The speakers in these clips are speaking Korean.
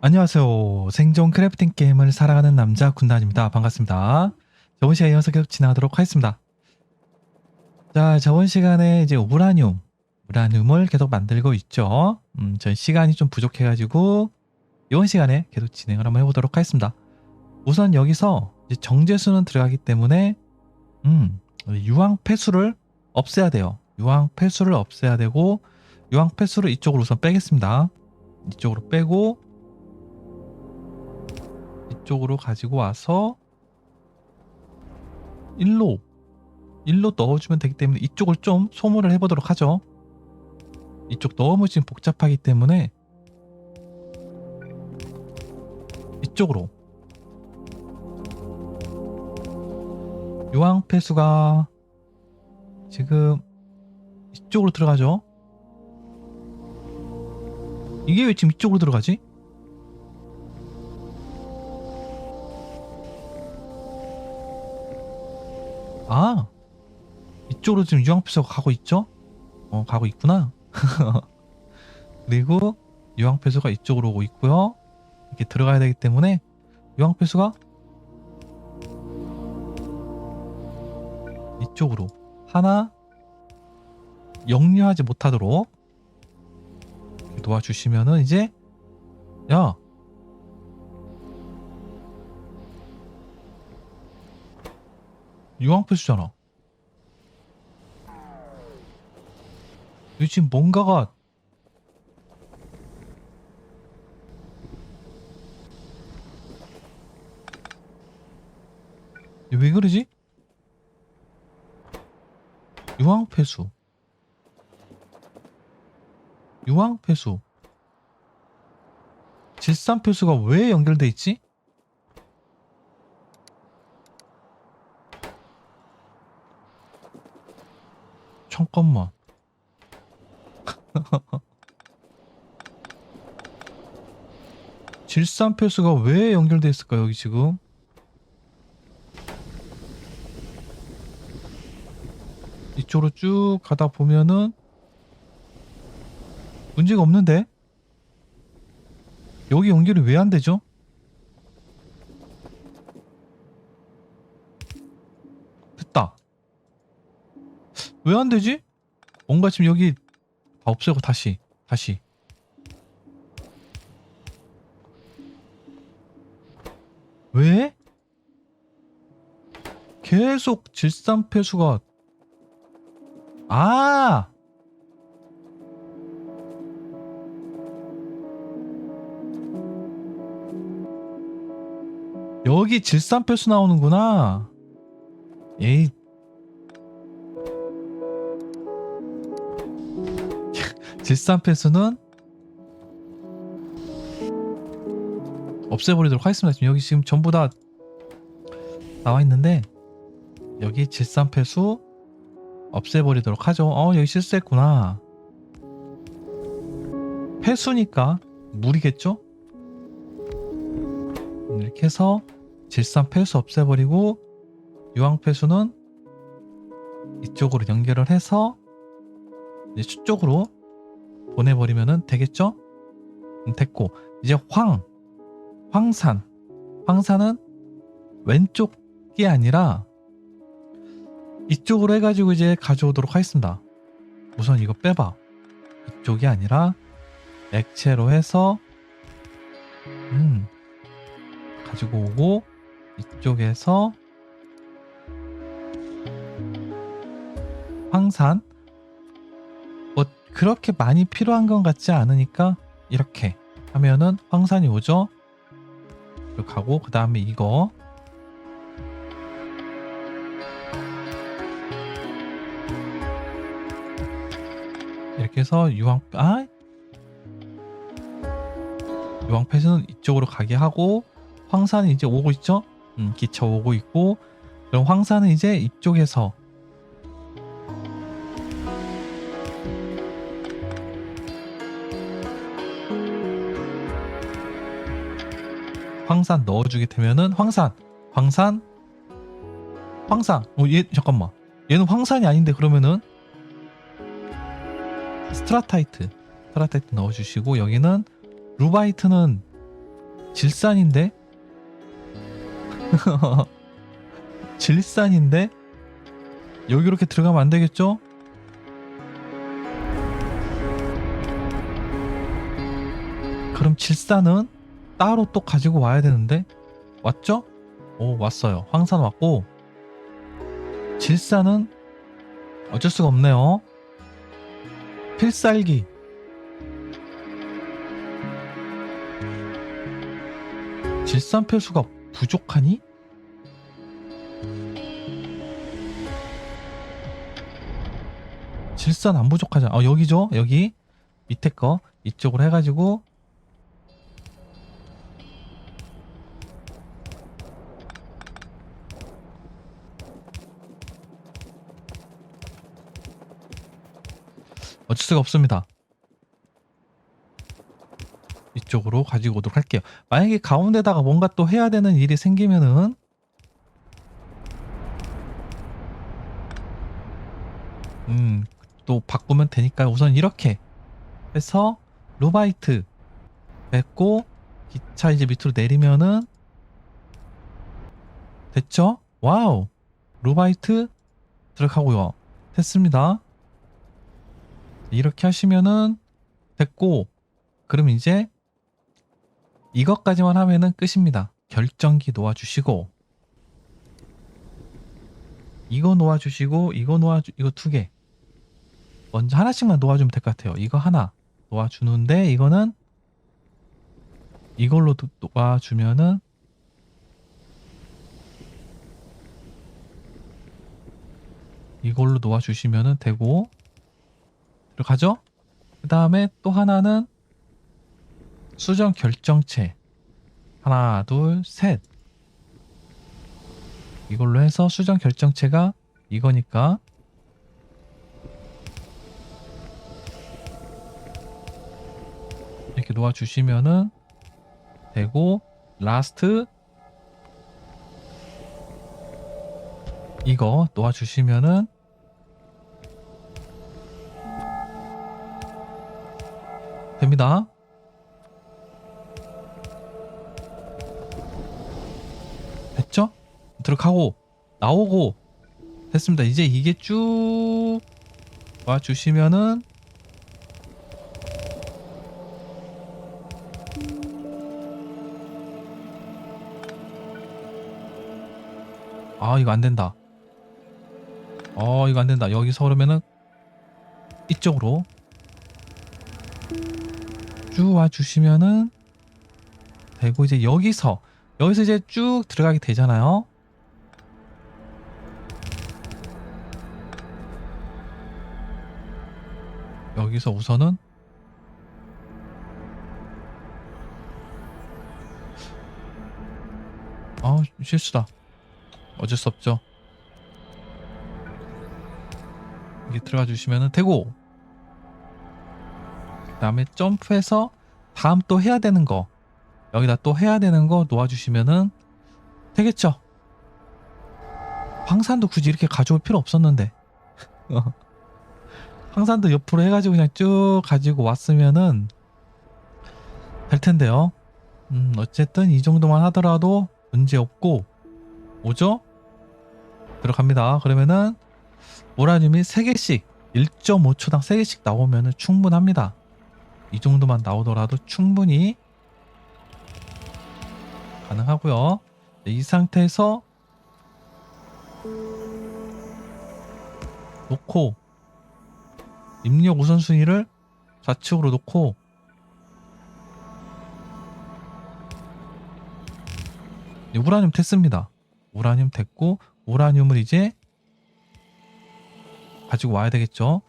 안녕하세요. 생존 크래프팅 게임을 살아가는 남자 군단입니다. 반갑습니다. 저번 시간에 이어서 계속 진행하도록 하겠습니다. 자, 저번 시간에 이제 우라늄, 우라늄을 계속 만들고 있죠. 음, 전 시간이 좀 부족해가지고 이번 시간에 계속 진행을 한번 해보도록 하겠습니다. 우선 여기서 정제수는 들어가기 때문에 음, 유황 폐수를 없애야 돼요. 유황 폐수를 없애야 되고 유황 폐수를 이쪽으로 우선 빼겠습니다. 이쪽으로 빼고 이쪽으로 가지고 와서 일로 일로 넣어주면 되기 때문에 이쪽을 좀 소모를 해보도록 하죠. 이쪽 너무 지금 복잡하기 때문에 이쪽으로 유황 폐수가 지금 이쪽으로 들어가죠. 이게 왜 지금 이쪽으로 들어가지? 이쪽으로 지금 유황폐수가 가고 있죠? 어 가고 있구나. 그리고 유황폐수가 이쪽으로 오고 있고요. 이렇게 들어가야 되기 때문에 유황폐수가 이쪽으로. 하나 역류하지 못하도록 도와주시면은 이제 야. 유황폐수잖아. 지금 뭔가가 왜 그러지? 유황폐수 유황폐수 질산폐수가 왜 연결돼 있지? 잠깐만. 질산 폐수가 왜 연결돼 있을까 여기 지금? 이쪽으로 쭉 가다 보면은 문제가 없는데 여기 연결이 왜 안 되죠? 됐다. 왜 안 되지? 뭔가 지금 여기 다 없애고 다시 다시 왜? 계속 질산폐수가 아! 여기 질산폐수 나오는구나. 에이. 질산폐수는 없애버리도록 하겠습니다. 지금 여기 지금 전부 다 나와 있는데 여기 질산폐수 없애버리도록 하죠. 어 여기 실수했구나. 폐수니까 물이겠죠? 이렇게 해서 질산폐수 없애버리고 유황폐수는 이쪽으로 연결을 해서 이제 수쪽으로 보내버리면 되겠죠? 음, 됐고 이제 황 황산. 황산은 왼쪽이 아니라 이쪽으로 해가지고 이제 가져오도록 하겠습니다. 우선 이거 빼봐. 이쪽이 아니라 액체로 해서 음 가지고 오고 이쪽에서 황산. 뭐 그렇게 많이 필요한 것 같지 않으니까 이렇게 하면은 황산이 오죠. 하고 그 다음에 이거 이렇게 해서 유황 아 유황 폐수는 이쪽으로 가게 하고 황산이 이제 오고 있죠. 음, 기차 오고 있고 그럼 황산은 이제 이쪽에서 황산 넣어주게 되면은 황산, 황산, 황산. 어, 얘 잠깐만. 얘는 황산이 아닌데 그러면은 스트라타이트, 스트라타이트 넣어주시고 여기는 루바이트는 질산인데? 질산인데? 여기 이렇게 들어가면 안 되겠죠? 그럼 질산은 따로 또 가지고 와야 되는데? 왔죠? 오, 왔어요. 황산 왔고, 질산은 어쩔 수가 없네요. 필살기. 질산 필수가 부족하니? 질산 안 부족하잖아. 어, 여기죠? 여기. 밑에 거. 이쪽으로 해가지고. 수가 없습니다. 이쪽으로 가지고 오도록 할게요. 만약에 가운데다가 뭔가 또 해야 되는 일이 생기면은 음, 또 바꾸면 되니까 우선 이렇게 해서 로바이트 뱉고 기차 이제 밑으로 내리면은 됐죠? 와우. 로바이트 들어가고요. 됐습니다. 이렇게 하시면은 됐고 그럼 이제 이것까지만 하면은 끝입니다. 결정기 놓아주시고 이거 놓아주시고 이거 놓아주 이거 두 개. 먼저 하나씩만 놓아주면 될 것 같아요. 이거 하나 놓아주는데 이거는 이걸로 도- 놓아주면은 이걸로 놓아주시면은 되고 가죠? 그 다음에 또 하나는 수정 결정체. 하나 둘 셋. 이걸로 해서 수정 결정체가 이거니까. 이렇게 놓아주시면은 되고 라스트. 이거 놓아주시면은 됩니다. 됐죠? 들어가고 나오고 됐습니다. 이제 이게 쭉 와주시면은 아 이거 안 된다. 어 이거 안 된다. 여기서 그러면은 이쪽으로 쭉 와주시면은 되고 이제 여기서 여기서 이제 쭉 들어가게 되잖아요. 여기서 우선은 아 실수다. 어쩔 수 없죠. 여기 들어가 주시면은 되고 그 다음에 점프해서 다음 또 해야 되는 거 여기다 또 해야 되는 거 놓아주시면은 되겠죠. 황산도 굳이 이렇게 가져올 필요 없었는데 어. 황산도 옆으로 해가지고 그냥 쭉 가지고 왔으면은 될 텐데요. 음 어쨌든 이 정도만 하더라도 문제 없고 오죠? 들어갑니다. 그러면은 우라늄이 3개씩 1.5초당 3개씩 나오면은 충분합니다. 이 정도만 나오더라도 충분히 가능하고요. 네, 이 상태에서 놓고 입력 우선순위를 좌측으로 놓고 네, 우라늄 됐습니다. 우라늄 됐고 우라늄을 이제 가지고 와야 되겠죠.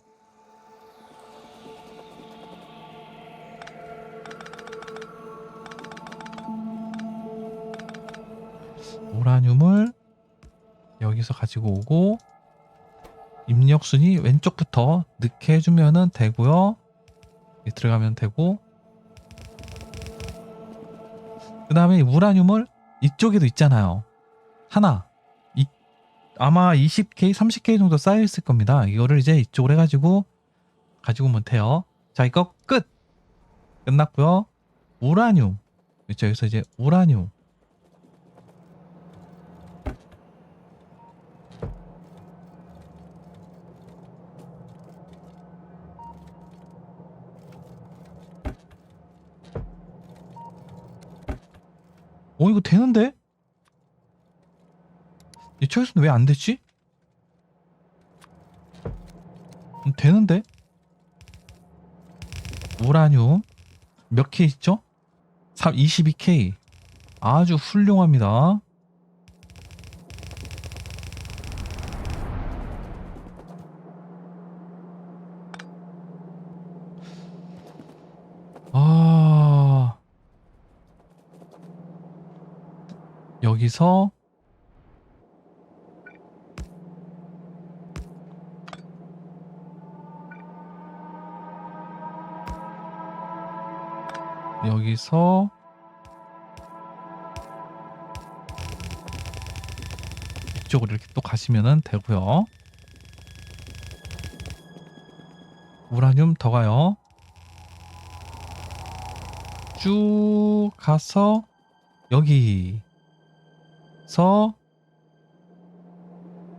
여기서 가지고 오고 입력 순위 왼쪽부터 넣게 해주면은 되고요. 들어가면 되고 그 다음에 우라늄을 이쪽에도 있잖아요. 하나 이, 아마 20K, 30K 정도 쌓여 있을 겁니다. 이거를 이제 이쪽으로 해가지고 가지고 오면 돼요. 자 이거 끝 끝났고요. 우라늄 그렇죠. 여기서 이제 우라늄. 어 이거 되는데? 이쪽에서는 왜 안 되지? 음, 되는데? 우라늄 몇 K 있죠? 3, 22K 아주 훌륭합니다. 여기서 여기서 이쪽으로 이렇게 또 가시면은 되고요. 우라늄 더 가요. 쭉 가서 여기 서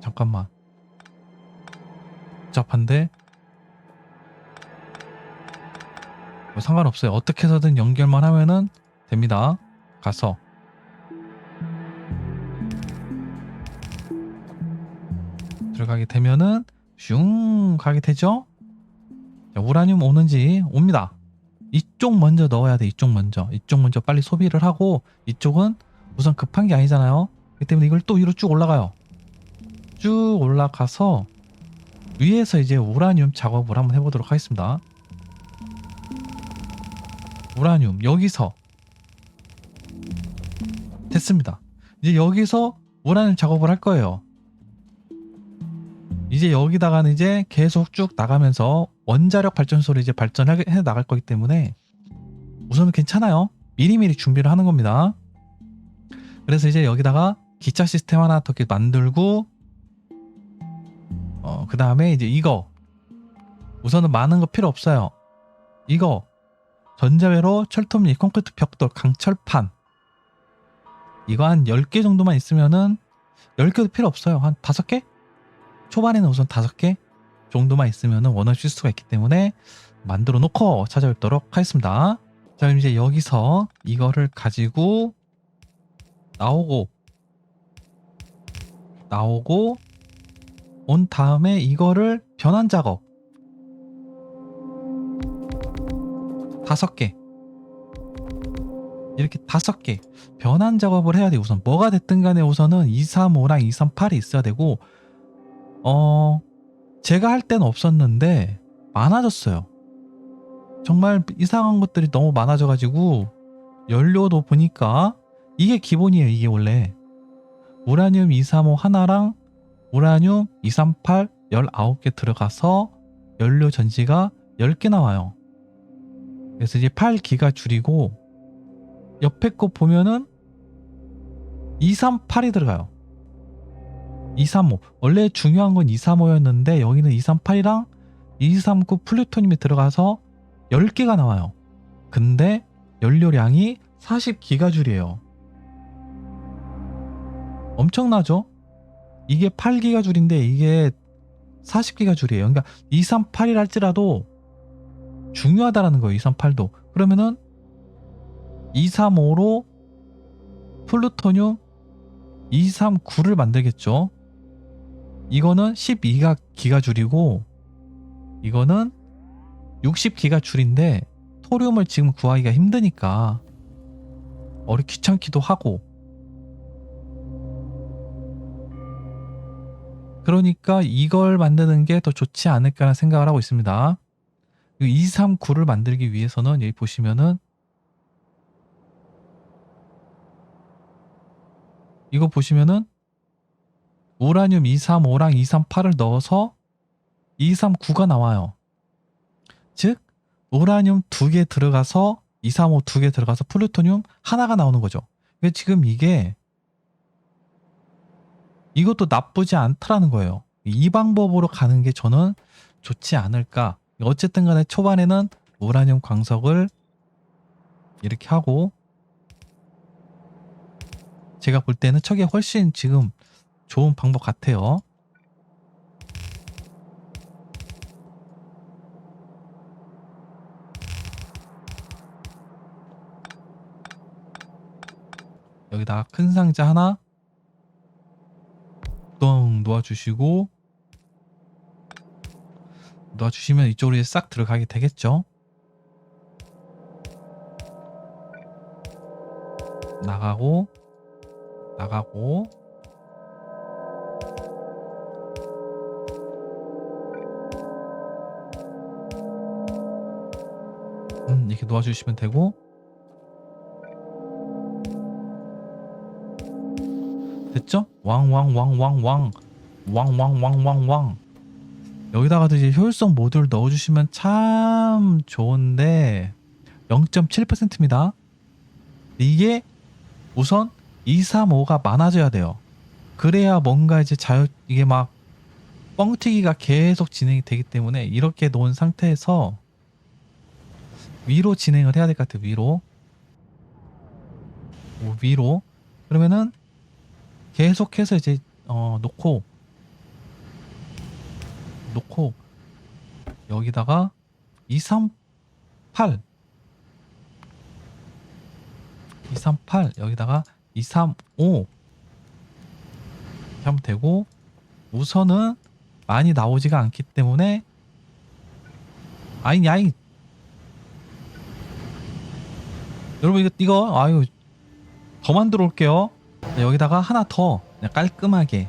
잠깐만 복잡한데 뭐 상관없어요. 어떻게 해서든 연결만 하면은 됩니다. 가서 들어가게 되면은 슝 가게 되죠. 자, 우라늄 오는지 옵니다. 이쪽 먼저 넣어야 돼. 이쪽 먼저. 이쪽 먼저 빨리 소비를 하고 이쪽은 우선 급한 게 아니잖아요. 그렇기 때문에 이걸 또 위로 쭉 올라가요. 쭉 올라가서 위에서 이제 우라늄 작업을 한번 해보도록 하겠습니다. 우라늄 여기서 됐습니다. 이제 여기서 우라늄 작업을 할 거예요. 이제 여기다가는 이제 계속 쭉 나가면서 원자력 발전소를 이제 발전해 나갈 거기 때문에 우선은 괜찮아요. 미리미리 준비를 하는 겁니다. 그래서 이제 여기다가 기차 시스템 하나 더 만들고 어, 그 다음에 이제 이거 우선은 많은 거 필요 없어요. 이거 전자회로 철톱 및 콘크리트 벽돌 강철판 이거 한 10개 정도만 있으면은 10개도 필요 없어요. 한 5개? 초반에는 우선 5개 정도만 있으면은 원을 쉴 수가 있기 때문에 만들어 놓고 찾아뵙도록 하겠습니다. 자, 그럼 이제 여기서 이거를 가지고 나오고 나오고 온 다음에 이거를 변환 작업. 다섯 개. 이렇게 다섯 개. 변환 작업을 해야 돼. 우선 뭐가 됐든 간에 우선은 235랑 238이 있어야 되고 어 제가 할 때는 없었는데 많아졌어요. 정말 이상한 것들이 너무 많아져 가지고 연료도 보니까 이게 기본이에요 이게 원래 우라늄 235 하나랑 우라늄 238 19개 들어가서 연료 전지가 10개 나와요 그래서 이제 8기가 줄이고 옆에 거 보면은 238이 들어가요. 235. 원래 중요한 건 235였는데 여기는 238이랑 239 플루토늄이 들어가서 10개가 나와요. 근데 연료량이 40기가줄이에요. 엄청나죠? 이게 8기가 줄인데 이게 40기가 줄이에요. 그러니까 238이라 할지라도 중요하다라는 거예요. 238도. 그러면은 235로 플루토늄 239를 만들겠죠. 이거는 12가 기가 줄이고 이거는 60기가 줄인데 토륨을 지금 구하기가 힘드니까 어리 귀찮기도 하고 그러니까 이걸 만드는 게 더 좋지 않을까라는 생각을 하고 있습니다. 239를 만들기 위해서는 여기 보시면은 이거 보시면은 우라늄 235랑 238을 넣어서 239가 나와요. 즉 우라늄 두 개 들어가서 235 두 개 들어가서 플루토늄 하나가 나오는 거죠. 근데 지금 이게 이것도 나쁘지 않다라는 거예요. 이 방법으로 가는 게 저는 좋지 않을까. 어쨌든 간에 초반에는 우라늄 광석을 이렇게 하고 제가 볼 때는 저게 훨씬 지금 좋은 방법 같아요. 여기다가 큰 상자 하나 똥 놓아주시고 놓아주시면 이쪽으로 이제 싹 들어가게 되겠죠. 나가고 나가고 음 이렇게 놓아주시면 되고 왕왕왕왕왕 왕왕왕왕왕 여기다가도 이제 효율성 모듈 넣어주시면 참 좋은데 0.7%입니다. 이게 우선 2, 3, 5가 많아져야 돼요. 그래야 뭔가 이제 자유 이게 막 뻥튀기가 계속 진행이 되기 때문에 이렇게 놓은 상태에서 위로 진행을 해야 될 것 같아요. 위로 오, 위로 그러면은 계속해서 이제 어 놓고 놓고 여기다가 2, 3, 8 2, 3, 8 여기다가 2, 3, 5 이렇게 하면 되고 우선은 많이 나오지가 않기 때문에 아이 야이 여러분 이거 이거 아유 더 만들어 올게요. 자, 여기다가 하나 더 그냥 깔끔하게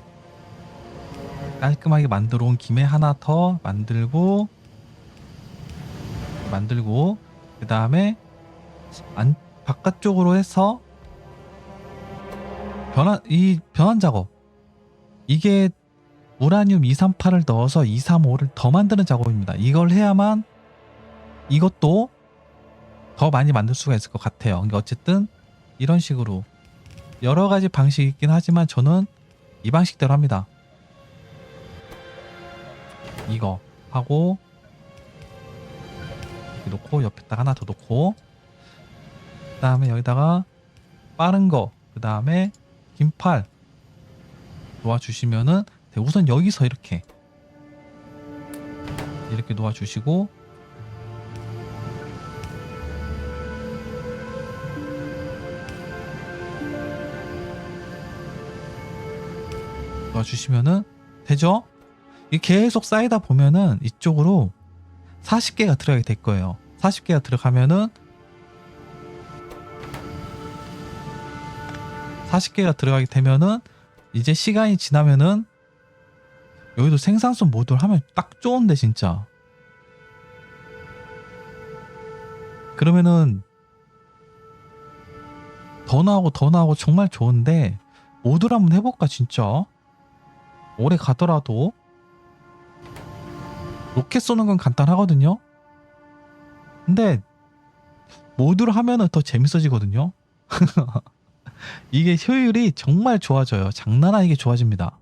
깔끔하게 만들어 온 김에 하나 더 만들고 만들고 그 다음에 안 바깥쪽으로 해서 변환 이 변환 작업 이게 우라늄 238을 넣어서 235를 더 만드는 작업입니다. 이걸 해야만 이것도 더 많이 만들 수가 있을 것 같아요. 그러니까 어쨌든 이런 식으로 여러 가지 방식이 있긴 하지만 저는 이 방식대로 합니다. 이거 하고 이렇게 놓고 옆에다가 하나 더 놓고 그 다음에 여기다가 빠른 거, 그 다음에 긴팔 놓아주시면은 네, 우선 여기서 이렇게 이렇게 놓아주시고 놓아주시면은 되죠? 이 계속 쌓이다 보면은 이쪽으로 40개가 들어가게 될 거예요. 40개가 들어가면은 40개가 들어가게 되면은 이제 시간이 지나면은 여기도 생산성 모듈 하면 딱 좋은데 진짜 그러면은 더 나오고 더 나오고 정말 좋은데 모듈 한번 해볼까 진짜 오래 가더라도 로켓 쏘는 건 간단하거든요 근데 모듈 하면은 더 재밌어지거든요 이게 효율이 정말 좋아져요. 장난 아니게 좋아집니다.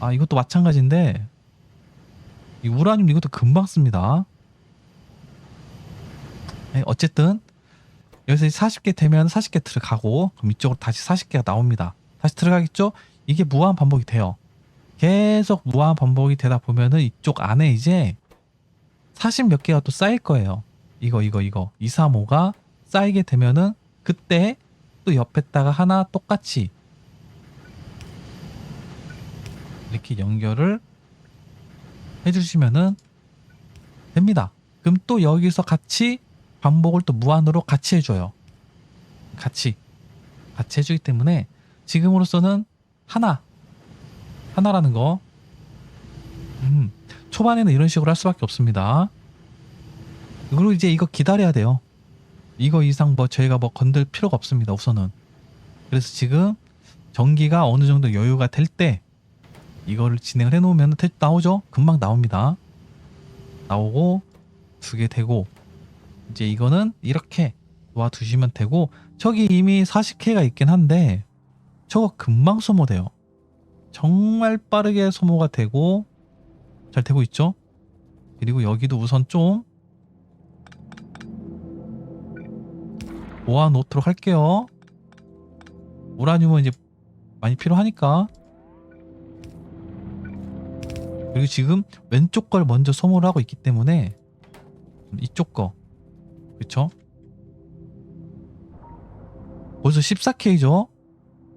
아, 이것도 마찬가지인데, 이 우라늄 이것도 금방 씁니다. 네, 어쨌든, 여기서 40개 되면 40개 들어가고, 그럼 이쪽으로 다시 40개가 나옵니다. 다시 들어가겠죠? 이게 무한 반복이 돼요. 계속 무한 반복이 되다 보면은 이쪽 안에 이제 40 몇 개가 또 쌓일 거예요. 이거, 이거, 이거. 2, 3, 5가 쌓이게 되면은 그때 또 옆에다가 하나 똑같이 이렇게 연결을 해주시면은 됩니다. 그럼 또 여기서 같이 반복을 또 무한으로 같이 해줘요. 같이 같이 해주기 때문에 지금으로서는 하나 하나라는 거 음, 초반에는 이런 식으로 할 수밖에 없습니다. 그리고 이제 이거 기다려야 돼요. 이거 이상 뭐 저희가 뭐 건들 필요가 없습니다. 우선은. 그래서 지금 전기가 어느 정도 여유가 될 때 이거를 진행을 해 놓으면 대- 나오죠? 금방 나옵니다. 나오고 두 개 되고 이제 이거는 이렇게 놓아 두시면 되고 저기 이미 40K가 있긴 한데 저거 금방 소모돼요. 정말 빠르게 소모가 되고 잘 되고 있죠? 그리고 여기도 우선 좀 모아놓도록 할게요. 우라늄은 이제 많이 필요하니까 그리고 지금 왼쪽 걸 먼저 소모를 하고 있기 때문에 이쪽 거 그쵸? 벌써 14K죠?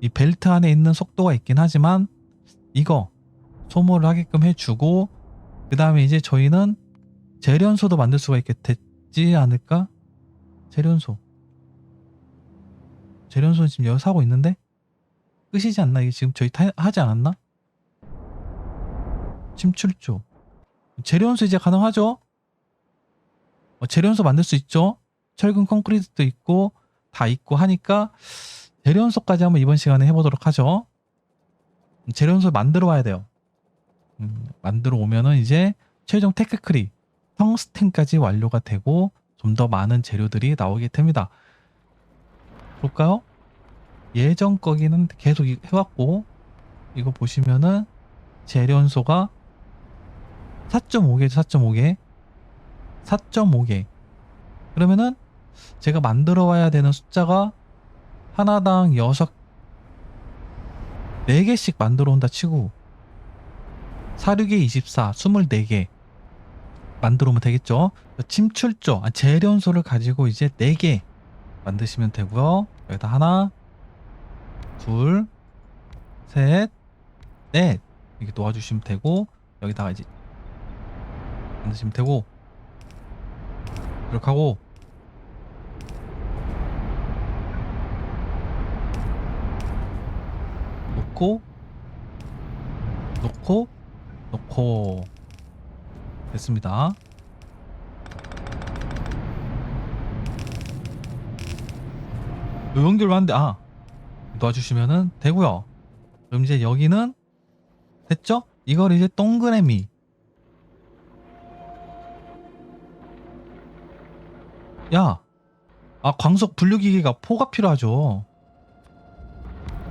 이 벨트 안에 있는 속도가 있긴 하지만 이거 소모를 하게끔 해주고 그 다음에 이제 저희는 재련소도 만들 수가 있게 됐지 않을까? 재련소 재련소는 지금 여기 사고 있는데 끝이지 않나? 이게 지금 저희 타, 하지 않았나? 침출조 재련소 이제 가능하죠? 어, 재련소 만들 수 있죠? 철근 콘크리트도 있고 다 있고 하니까 재련소까지 한번 이번 시간에 해보도록 하죠. 재련소 만들어 와야 돼요. 음, 만들어 오면은 이제 최종 테크크리 텅스텐까지 완료가 되고 좀 더 많은 재료들이 나오게 됩니다. 볼까요? 예전 거기는 계속 이- 해왔고 이거 보시면은 재련소가 4.5개죠 4.5개 4.5개 그러면은 제가 만들어 와야 되는 숫자가 하나당 6 4개씩 만들어 온다 치고 사륙에 24 24개 만들어 오면 되겠죠? 침출조 아, 재련소를 가지고 이제 4개 만드시면 되고요. 여기다 하나 둘 셋 넷 이렇게 놓아주시면 되고 여기다가 이제 만드시면 되고 이렇게 하고 놓고 놓고 놓고 됐습니다. 요 연결하는데 아 놔주시면은 되고요. 그럼 이제 여기는 됐죠? 이걸 이제 동그라미 야, 아 광석 분류기계가 포가 필요하죠.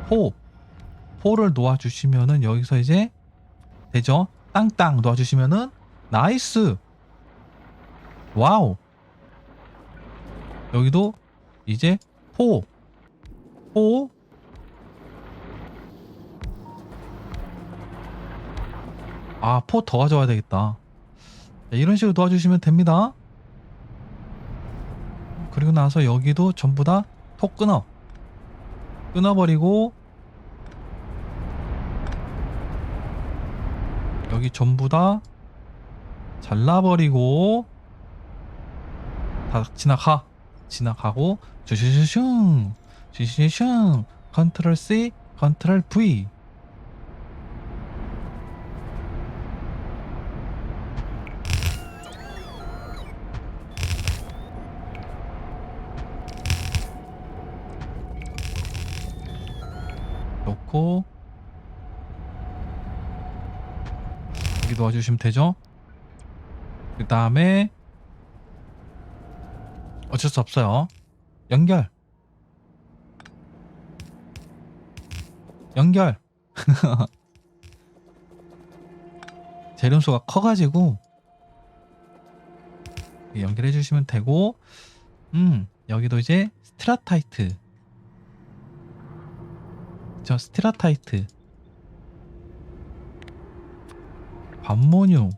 포, 포를 놓아주시면은 여기서 이제 되죠? 땅땅 놓아주시면은 나이스. 와우. 여기도 이제 포, 포. 아, 포 더 가져와야 되겠다. 자, 이런 식으로 도와주시면 됩니다. 그리고 나서 여기도 전부 다 톡 끊어. 끊어버리고 여기 전부 다 잘라버리고 다 지나가 지나가고 슈슈슈슝 슈슈슝 컨트롤 C 컨트롤 V 놓고 놓아주시면 되죠? 그 다음에 어쩔 수 없어요. 연결. 연결. 재련소가 커가지고 연결해 주시면 되고 음 여기도 이제 스트라타이트. 저 스트라타이트 반모뇽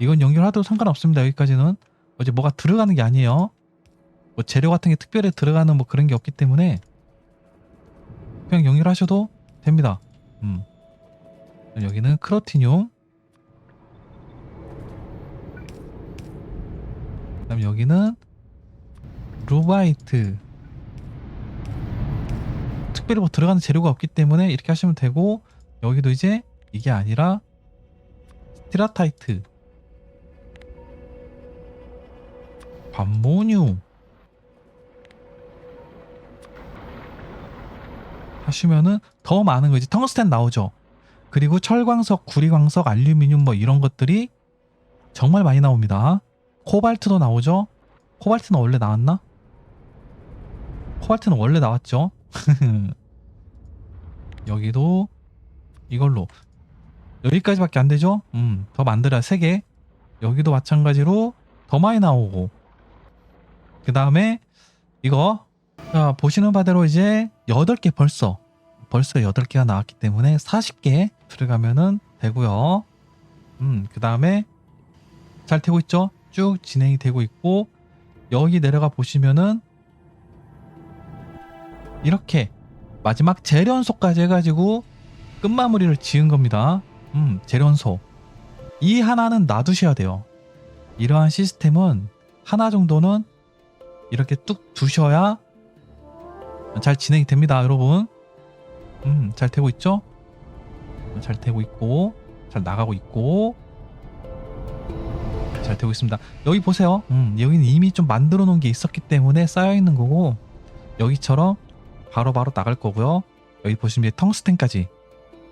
이건 연결하도 상관없습니다 여기까지는. 어제 뭐가 들어가는 게 아니에요. 뭐 재료 같은 게 특별히 들어가는 뭐 그런 게 없기 때문에 그냥 연결하셔도 됩니다. 음. 여기는 크로티뇽 그다음 여기는 루바이트 특별히 뭐 들어가는 재료가 없기 때문에 이렇게 하시면 되고 여기도 이제 이게 아니라 스티라타이트 반모뇽 하시면은 더 많은 거 이제 텅스텐 나오죠. 그리고 철광석, 구리광석, 알루미늄 뭐 이런 것들이 정말 많이 나옵니다. 코발트도 나오죠. 코발트는 원래 나왔나? 코발트는 원래 나왔죠 여기도 이걸로 여기까지밖에 안 되죠? 음, 더 만들어야 3개. 여기도 마찬가지로 더 많이 나오고. 그 다음에 이거 자 보시는 바대로 이제 8개 벌써 벌써 8개가 나왔기 때문에 40개 들어가면은 되고요 음 그 다음에 잘 되고 있죠 쭉 진행이 되고 있고 여기 내려가 보시면은 이렇게 마지막 재련소까지 해가지고 끝마무리를 지은 겁니다 음 재련소 이 하나는 놔두셔야 돼요 이러한 시스템은 하나 정도는 이렇게 뚝 두셔야 잘 진행이 됩니다, 여러분. 음, 잘 되고 있죠? 잘 되고 있고, 잘 나가고 있고, 잘 되고 있습니다. 여기 보세요. 음, 여기는 이미 좀 만들어 놓은 게 있었기 때문에 쌓여 있는 거고, 여기처럼 바로바로 나갈 거고요. 여기 보시면 텅스텐까지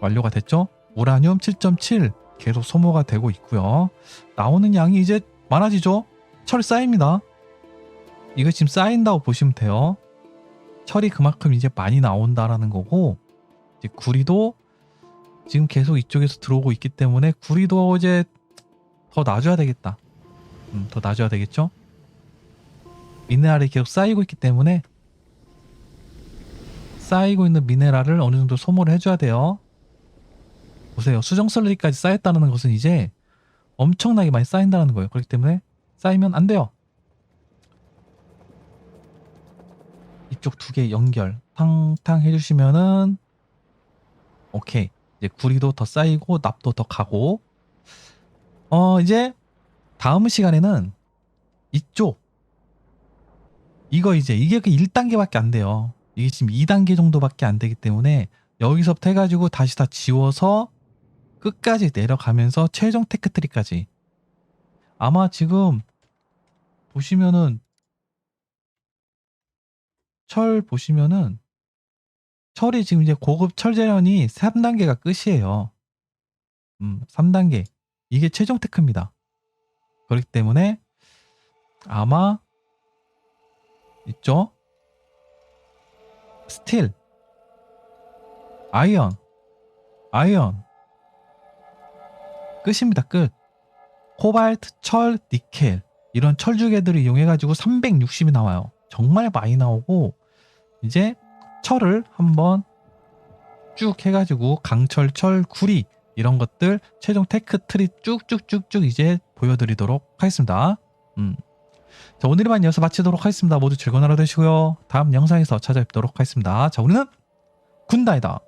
완료가 됐죠? 우라늄 7.7 계속 소모가 되고 있고요. 나오는 양이 이제 많아지죠? 철 쌓입니다. 이거 지금 쌓인다고 보시면 돼요. 철이 그만큼 이제 많이 나온다라는 거고 이제 구리도 지금 계속 이쪽에서 들어오고 있기 때문에 구리도 이제 더 놔줘야 되겠다. 음, 더 놔줘야 되겠죠? 미네랄이 계속 쌓이고 있기 때문에 쌓이고 있는 미네랄을 어느 정도 소모를 해줘야 돼요. 보세요. 수정 설리까지 쌓였다는 것은 이제 엄청나게 많이 쌓인다는 거예요. 그렇기 때문에 쌓이면 안 돼요. 이쪽 두 개 연결 탕탕 해주시면은 오케이 이제 구리도 더 쌓이고 납도 더 가고 어 이제 다음 시간에는 이쪽 이거 이제 이게 그 1단계밖에 안 돼요 이게 지금 2단계 정도밖에 안 되기 때문에 여기서부터 해가지고 다시 다 지워서 끝까지 내려가면서 최종 테크트리까지 아마 지금 보시면은 철 보시면은 철이 지금 이제 고급 철 재련이 3단계가 끝이에요. 음, 3단계. 이게 최종 테크입니다. 그렇기 때문에 아마 있죠? 스틸 아이언 아이언 끝입니다. 끝. 코발트, 철, 니켈 이런 철주개들을 이용해 가지고 360이 나와요. 정말 많이 나오고 이제 철을 한번 쭉 해가지고 강철, 철, 구리 이런 것들 최종 테크 트리 쭉쭉쭉쭉 이제 보여드리도록 하겠습니다. 음. 자 오늘의 반 여기서 마치도록 하겠습니다. 모두 즐거운 하루 되시고요. 다음 영상에서 찾아뵙도록 하겠습니다. 자 우리는 군다이다.